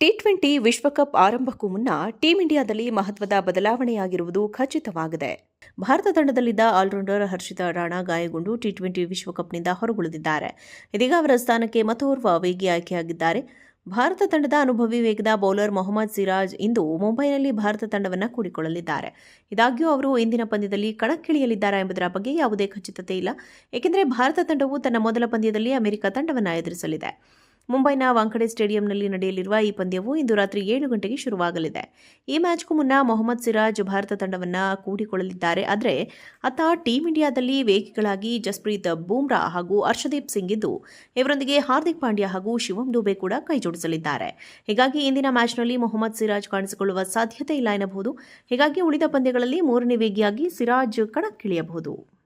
T twenty ವಿಶ್ವಕಪ್ ಆರಂಭಕ್ಕೂ ಮುನ್ನ ಟೀಂ ಇಂಡಿಯಾದಲ್ಲಿ ಮಹತ್ವದ ಬದಲಾವಣೆಯಾಗಿರುವುದು ಖಚಿತವಾಗಿದೆ. ಭಾರತ ತಂಡದಲ್ಲಿದ್ದ ಆಲ್ರೌಂಡರ್ ಹರ್ಷಿತಾ ರಾಣಾ ಗಾಯಗೊಂಡು ಟಿ ಟ್ವೆಂಟಿ ವಿಶ್ವಕಪ್ನಿಂದ ಹೊರಗುಳಿದಿದ್ದಾರೆ. ಇದೀಗ ಅವರ ಸ್ಥಾನಕ್ಕೆ ಮತ್ತೋರ್ವ ವೇಗಿ ಆಯ್ಕೆಯಾಗಿದ್ದಾರೆ. ಭಾರತ ತಂಡದ ಅನುಭವಿ ವೇಗದ ಬೌಲರ್ ಮೊಹಮ್ಮದ್ ಸಿರಾಜ್ ಇಂದು ಮುಂಬೈನಲ್ಲಿ ಭಾರತ ತಂಡವನ್ನು ಕೂಡಿಕೊಳ್ಳಲಿದ್ದಾರೆ. ಇದಾಗ್ಯೂ ಅವರು ಇಂದಿನ ಪಂದ್ಯದಲ್ಲಿ ಕಣಕ್ಕಿಳಿಯಲಿದ್ದಾರೆ ಎಂಬುದರ ಬಗ್ಗೆ ಯಾವುದೇ ಖಚಿತತೆ ಇಲ್ಲ. ಏಕೆಂದರೆ ಭಾರತ ತಂಡವು ತನ್ನ ಮೊದಲ ಪಂದ್ಯದಲ್ಲಿ ಅಮೆರಿಕ ತಂಡವನ್ನು ಎದುರಿಸಲಿದೆ. ಮುಂಬೈನ ವಾಂಖಡೆ ಸ್ಟೇಡಿಯಂನಲ್ಲಿ ನಡೆಯಲಿರುವ ಈ ಪಂದ್ಯವು ಇಂದು ರಾತ್ರಿ ಏಳು ಗಂಟೆಗೆ ಶುರುವಾಗಲಿದೆ. ಈ ಮ್ಯಾಚ್ಗೂ ಮುನ್ನ ಮೊಹಮ್ಮದ್ ಸಿರಾಜ್ ಭಾರತ ತಂಡವನ್ನು ಕೂಡಿಕೊಳ್ಳಲಿದ್ದಾರೆ. ಆದರೆ, ಆತ ಟೀಂ ಇಂಡಿಯಾದಲ್ಲಿ ವೇಗಿಗಳಾಗಿ ಜಸ್ಪ್ರೀತ್ ಬೂಮ್ರಾ ಹಾಗೂ ಅರ್ಷದೀಪ್ ಸಿಂಗ್ ಇದ್ದು, ಇವರೊಂದಿಗೆ ಹಾರ್ದಿಕ್ ಪಾಂಡ್ಯ ಹಾಗೂ ಶಿವಂ ದುಬೆ ಕೂಡ ಕೈಜೋಡಿಸಲಿದ್ದಾರೆ ಹೀಗಾಗಿ ಇಂದಿನ ಮ್ಯಾಚ್ನಲ್ಲಿ ಮೊಹಮ್ಮದ್ ಸಿರಾಜ್ ಕಾಣಿಸಿಕೊಳ್ಳುವ ಸಾಧ್ಯತೆ ಇಲ್ಲ ಎನ್ನಬಹುದು. ಹೀಗಾಗಿ ಉಳಿದ ಪಂದ್ಯಗಳಲ್ಲಿ ಮೂರನೇ ವೇಗಿಯಾಗಿ ಸಿರಾಜ್ ಕಣಕ್ಕಿಳಿಯಬಹುದು.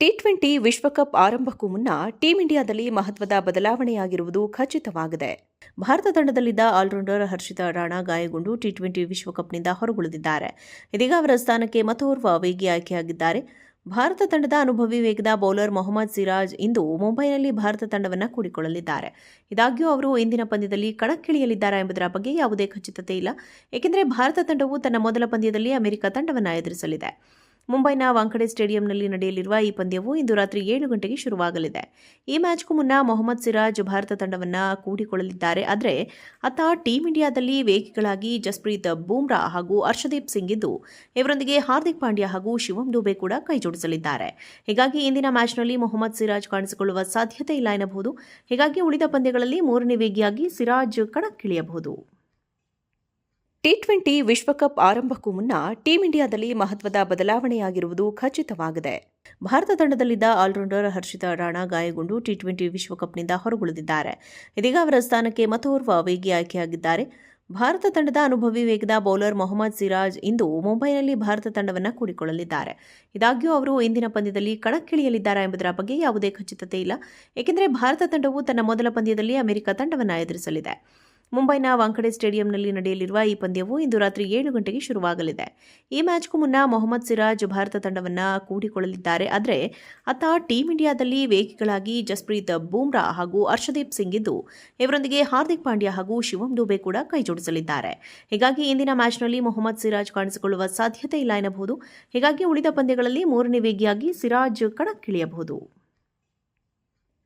ಟಿ ಟ್ವೆಂಟಿ ವಿಶ್ವಕಪ್ ಆರಂಭಕ್ಕೂ ಮುನ್ನ ಟೀಂ ಇಂಡಿಯಾದಲ್ಲಿ ಮಹತ್ವದ ಬದಲಾವಣೆಯಾಗಿರುವುದು ಖಚಿತವಾಗಿದೆ. ಭಾರತ ತಂಡದಲ್ಲಿದ್ದ ಆಲ್ರೌಂಡರ್ ಹರ್ಷಿತಾ ರಾಣಾ ಗಾಯಗೊಂಡು ಟಿ ಟ್ವೆಂಟಿ ವಿಶ್ವಕಪ್ನಿಂದ ಹೊರಗುಳಿದಿದ್ದಾರೆ. ಇದೀಗ ಅವರ ಸ್ಥಾನಕ್ಕೆ ಮತ್ತೋರ್ವ ವೇಗಿ ಆಯ್ಕೆಯಾಗಿದ್ದಾರೆ. ಭಾರತ ತಂಡದ ಅನುಭವಿ ವೇಗದ ಬೌಲರ್ ಮೊಹಮ್ಮದ್ ಸಿರಾಜ್ ಇಂದು ಮುಂಬೈನಲ್ಲಿ ಭಾರತ ತಂಡವನ್ನು ಕೂಡಿಕೊಳ್ಳಲಿದ್ದಾರೆ. ಇದಾಗ್ಯೂ ಅವರು ಇಂದಿನ ಪಂದ್ಯದಲ್ಲಿ ಕಣಕ್ಕಿಳಿಯಲಿದ್ದಾರೆ ಎಂಬುದರ ಬಗ್ಗೆ ಯಾವುದೇ ಖಚಿತತೆ ಇಲ್ಲ. ಏಕೆಂದರೆ ಭಾರತ ತಂಡವು ತನ್ನ ಮೊದಲ ಪಂದ್ಯದಲ್ಲಿ ಅಮೆರಿಕ ತಂಡವನ್ನು ಎದುರಿಸಲಿದೆ. ಮುಂಬೈನ ವಾಂಖಡೆ ಸ್ಟೇಡಿಯಂನಲ್ಲಿ ನಡೆಯಲಿರುವ ಈ ಪಂದ್ಯವು ಇಂದು ರಾತ್ರಿ ಏಳು ಗಂಟೆಗೆ ಶುರುವಾಗಲಿದೆ. ಈ ಮ್ಯಾಚ್ಗೂ ಮುನ್ನ ಮೊಹಮ್ಮದ್ ಸಿರಾಜ್ ಭಾರತ ತಂಡವನ್ನು ಕೂಡಿಕೊಳ್ಳಲಿದ್ದಾರೆ. ಆದರೆ ಅತ್ತ ಟೀಂ ಇಂಡಿಯಾದಲ್ಲಿ ವೇಗಿಗಳಾಗಿ ಜಸ್ಪ್ರೀತ್ ಬೂಮ್ರಾ ಹಾಗೂ ಹರ್ಷದೀಪ್ ಸಿಂಗ್ ಇದ್ದು, ಇವರೊಂದಿಗೆ ಹಾರ್ದಿಕ್ ಪಾಂಡ್ಯ ಹಾಗೂ ಶಿವಂ ದುಬೆ ಕೂಡ ಕೈಜೋಡಿಸಲಿದ್ದಾರೆ. ಹೀಗಾಗಿ ಇಂದಿನ ಮ್ಯಾಚ್ನಲ್ಲಿ ಮೊಹಮ್ಮದ್ ಸಿರಾಜ್ ಕಾಣಿಸಿಕೊಳ್ಳುವ ಸಾಧ್ಯತೆ ಇಲ್ಲ ಎನ್ನಬಹುದು. ಹೀಗಾಗಿ ಉಳಿದ ಪಂದ್ಯಗಳಲ್ಲಿ ಮೂರನೇ ವೇಗಿಯಾಗಿ ಸಿರಾಜ್ ಕಣಕ್ಕಿಳಿಯಬಹುದು. ಟಿ ಟ್ವೆಂಟಿ ವಿಶ್ವಕಪ್ ಆರಂಭಕ್ಕೂ ಮುನ್ನ ಟೀಂ ಇಂಡಿಯಾದಲ್ಲಿ ಮಹತ್ವದ ಬದಲಾವಣೆಯಾಗಿರುವುದು ಖಚಿತವಾಗಿದೆ. ಭಾರತ ತಂಡದಲ್ಲಿದ್ದ ಆಲ್ರೌಂಡರ್ ಹರ್ಷಿತಾ ರಾಣಾ ಗಾಯಗೊಂಡು ಟಿ ಟ್ವೆಂಟಿ ವಿಶ್ವಕಪ್ನಿಂದ ಹೊರಗುಳಿದಿದ್ದಾರೆ. ಇದೀಗ ಅವರ ಸ್ಥಾನಕ್ಕೆ ಮತ್ತೋರ್ವ ವೇಗಿ ಆಯ್ಕೆಯಾಗಿದ್ದಾರೆ. ಭಾರತ ತಂಡದ ಅನುಭವಿ ವೇಗದ ಬೌಲರ್ ಮೊಹಮ್ಮದ್ ಸಿರಾಜ್ ಇಂದು ಮುಂಬೈನಲ್ಲಿ ಭಾರತ ತಂಡವನ್ನು ಕೂಡಿಕೊಳ್ಳಲಿದ್ದಾರೆ. ಇದಾಗ್ಯೂ ಅವರು ಇಂದಿನ ಪಂದ್ಯದಲ್ಲಿ ಕಣಕ್ಕಿಳಿಯಲಿದ್ದಾರೆ ಎಂಬುದರ ಬಗ್ಗೆ ಯಾವುದೇ ಖಚಿತತೆ ಇಲ್ಲ. ಏಕೆಂದರೆ ಭಾರತ ತಂಡವು ತನ್ನ ಮೊದಲ ಪಂದ್ಯದಲ್ಲಿ ಅಮೆರಿಕ ತಂಡವನ್ನು ಎದುರಿಸಲಿದೆ. ಮುಂಬೈನ ವಾಂಖಡೆ ಸ್ಟೇಡಿಯಂನಲ್ಲಿ ನಡೆಯಲಿರುವ ಈ ಪಂದ್ಯವು ಇಂದು ರಾತ್ರಿ ಏಳು ಗಂಟೆಗೆ ಶುರುವಾಗಲಿದೆ. ಈ ಮ್ಯಾಚ್ಗೂ ಮುನ್ನ ಮೊಹಮ್ಮದ್ ಸಿರಾಜ್ ಭಾರತ ತಂಡವನ್ನು ಕೂಡಿಕೊಳ್ಳಲಿದ್ದಾರೆ. ಆದರೆ ಅತ್ತ ಟೀಂ ಇಂಡಿಯಾದಲ್ಲಿ ವೇಗಿಗಳಾಗಿ ಜಸ್ಪ್ರೀತ್ ಬೂಮ್ರಾ ಹಾಗೂ ಹರ್ಷದೀಪ್ ಸಿಂಗ್ ಇದ್ದು, ಇವರೊಂದಿಗೆ ಹಾರ್ದಿಕ್ ಪಾಂಡ್ಯ ಹಾಗೂ ಶಿವಂ ದುಬೆ ಕೂಡ ಕೈಜೋಡಿಸಲಿದ್ದಾರೆ ಹೀಗಾಗಿ ಇಂದಿನ ಮ್ಯಾಚ್ನಲ್ಲಿ ಮೊಹಮ್ಮದ್ ಸಿರಾಜ್ ಕಾಣಿಸಿಕೊಳ್ಳುವ ಸಾಧ್ಯತೆ ಇಲ್ಲ ಎನ್ನಬಹುದು. ಹೀಗಾಗಿ ಉಳಿದ ಪಂದ್ಯಗಳಲ್ಲಿ ಮೂರನೇ ವೇಗಿಯಾಗಿ ಸಿರಾಜ್ ಕಣಕ್ಕಿಳಿಯಬಹುದು.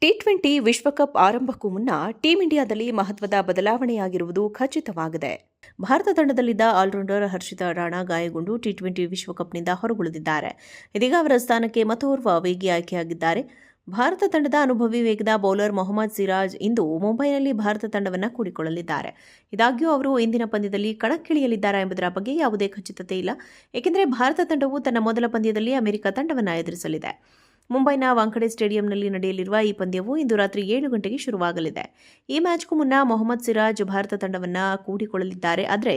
ಟಿ ಟ್ವೆಂಟಿ ವಿಶ್ವಕಪ್ ಆರಂಭಕ್ಕೂ ಮುನ್ನ ಟೀಂ ಇಂಡಿಯಾದಲ್ಲಿ ಮಹತ್ವದ ಬದಲಾವಣೆಯಾಗಿರುವುದು ಖಚಿತವಾಗಿದೆ. ಭಾರತ ತಂಡದಲ್ಲಿದ್ದ ಆಲ್ರೌಂಡರ್ ಹರ್ಷಿತಾ ರಾಣಾ ಗಾಯಗೊಂಡು ಟಿ ಟ್ವೆಂಟಿ ವಿಶ್ವಕಪ್ನಿಂದ ಹೊರಗುಳಿದಿದ್ದಾರೆ. ಇದೀಗ ಅವರ ಸ್ಥಾನಕ್ಕೆ ಮತ್ತೋರ್ವ ವೇಗಿ ಆಯ್ಕೆಯಾಗಿದ್ದಾರೆ. ಭಾರತ ತಂಡದ ಅನುಭವಿ ವೇಗದ ಬೌಲರ್ ಮೊಹಮ್ಮದ್ ಸಿರಾಜ್ ಇಂದು ಮುಂಬೈನಲ್ಲಿ ಭಾರತ ತಂಡವನ್ನು ಕೂಡಿಕೊಳ್ಳಲಿದ್ದಾರೆ. ಇದಾಗ್ಯೂ ಅವರು ಇಂದಿನ ಪಂದ್ಯದಲ್ಲಿ ಕಣಕ್ಕಿಳಿಯಲಿದ್ದಾರೆ ಎಂಬುದರ ಬಗ್ಗೆ ಯಾವುದೇ ಖಚಿತತೆ ಇಲ್ಲ. ಏಕೆಂದರೆ ಭಾರತ ತಂಡವು ತನ್ನ ಮೊದಲ ಪಂದ್ಯದಲ್ಲಿ ಅಮೆರಿಕ ತಂಡವನ್ನು ಎದುರಿಸಲಿದೆ. ಮುಂಬೈನ ವಾಂಖಡೆ ಸ್ಟೇಡಿಯಂನಲ್ಲಿ ನಡೆಯಲಿರುವ ಈ ಪಂದ್ಯವು ಇಂದು ರಾತ್ರಿ ಏಳು ಗಂಟೆಗೆ ಶುರುವಾಗಲಿದೆ. ಈ ಮ್ಯಾಚ್ಗೂ ಮುನ್ನ ಮೊಹಮ್ಮದ್ ಸಿರಾಜ್ ಭಾರತ ತಂಡವನ್ನು ಕೂಡಿಕೊಳ್ಳಲಿದ್ದಾರೆ. ಆದರೆ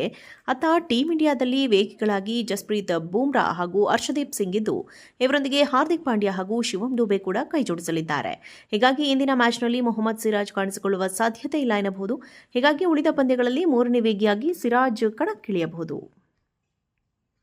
ಅತ್ತ ಟೀಂ ಇಂಡಿಯಾದಲ್ಲಿ ವೇಗಿಗಳಾಗಿ ಜಸ್ಪ್ರೀತ್ ಬೂಮ್ರಾ ಹಾಗೂ ಅರ್ಷದೀಪ್ ಸಿಂಗ್ ಇದ್ದು, ಇವರೊಂದಿಗೆ ಹಾರ್ದಿಕ್ ಪಾಂಡ್ಯ ಹಾಗೂ ಶಿವಂ ದುಬೆ ಕೂಡ ಕೈಜೋಡಿಸಲಿದ್ದಾರೆ ಹೀಗಾಗಿ ಇಂದಿನ ಮ್ಯಾಚ್ನಲ್ಲಿ ಮೊಹಮ್ಮದ್ ಸಿರಾಜ್ ಕಾಣಿಸಿಕೊಳ್ಳುವ ಸಾಧ್ಯತೆ ಇಲ್ಲ ಎನ್ನಬಹುದು. ಹೀಗಾಗಿ ಉಳಿದ ಪಂದ್ಯಗಳಲ್ಲಿ ಮೂರನೇ ವೇಗಿಯಾಗಿ ಸಿರಾಜ್ ಕಣಕ್ಕಿಳಿಯಬಹುದು.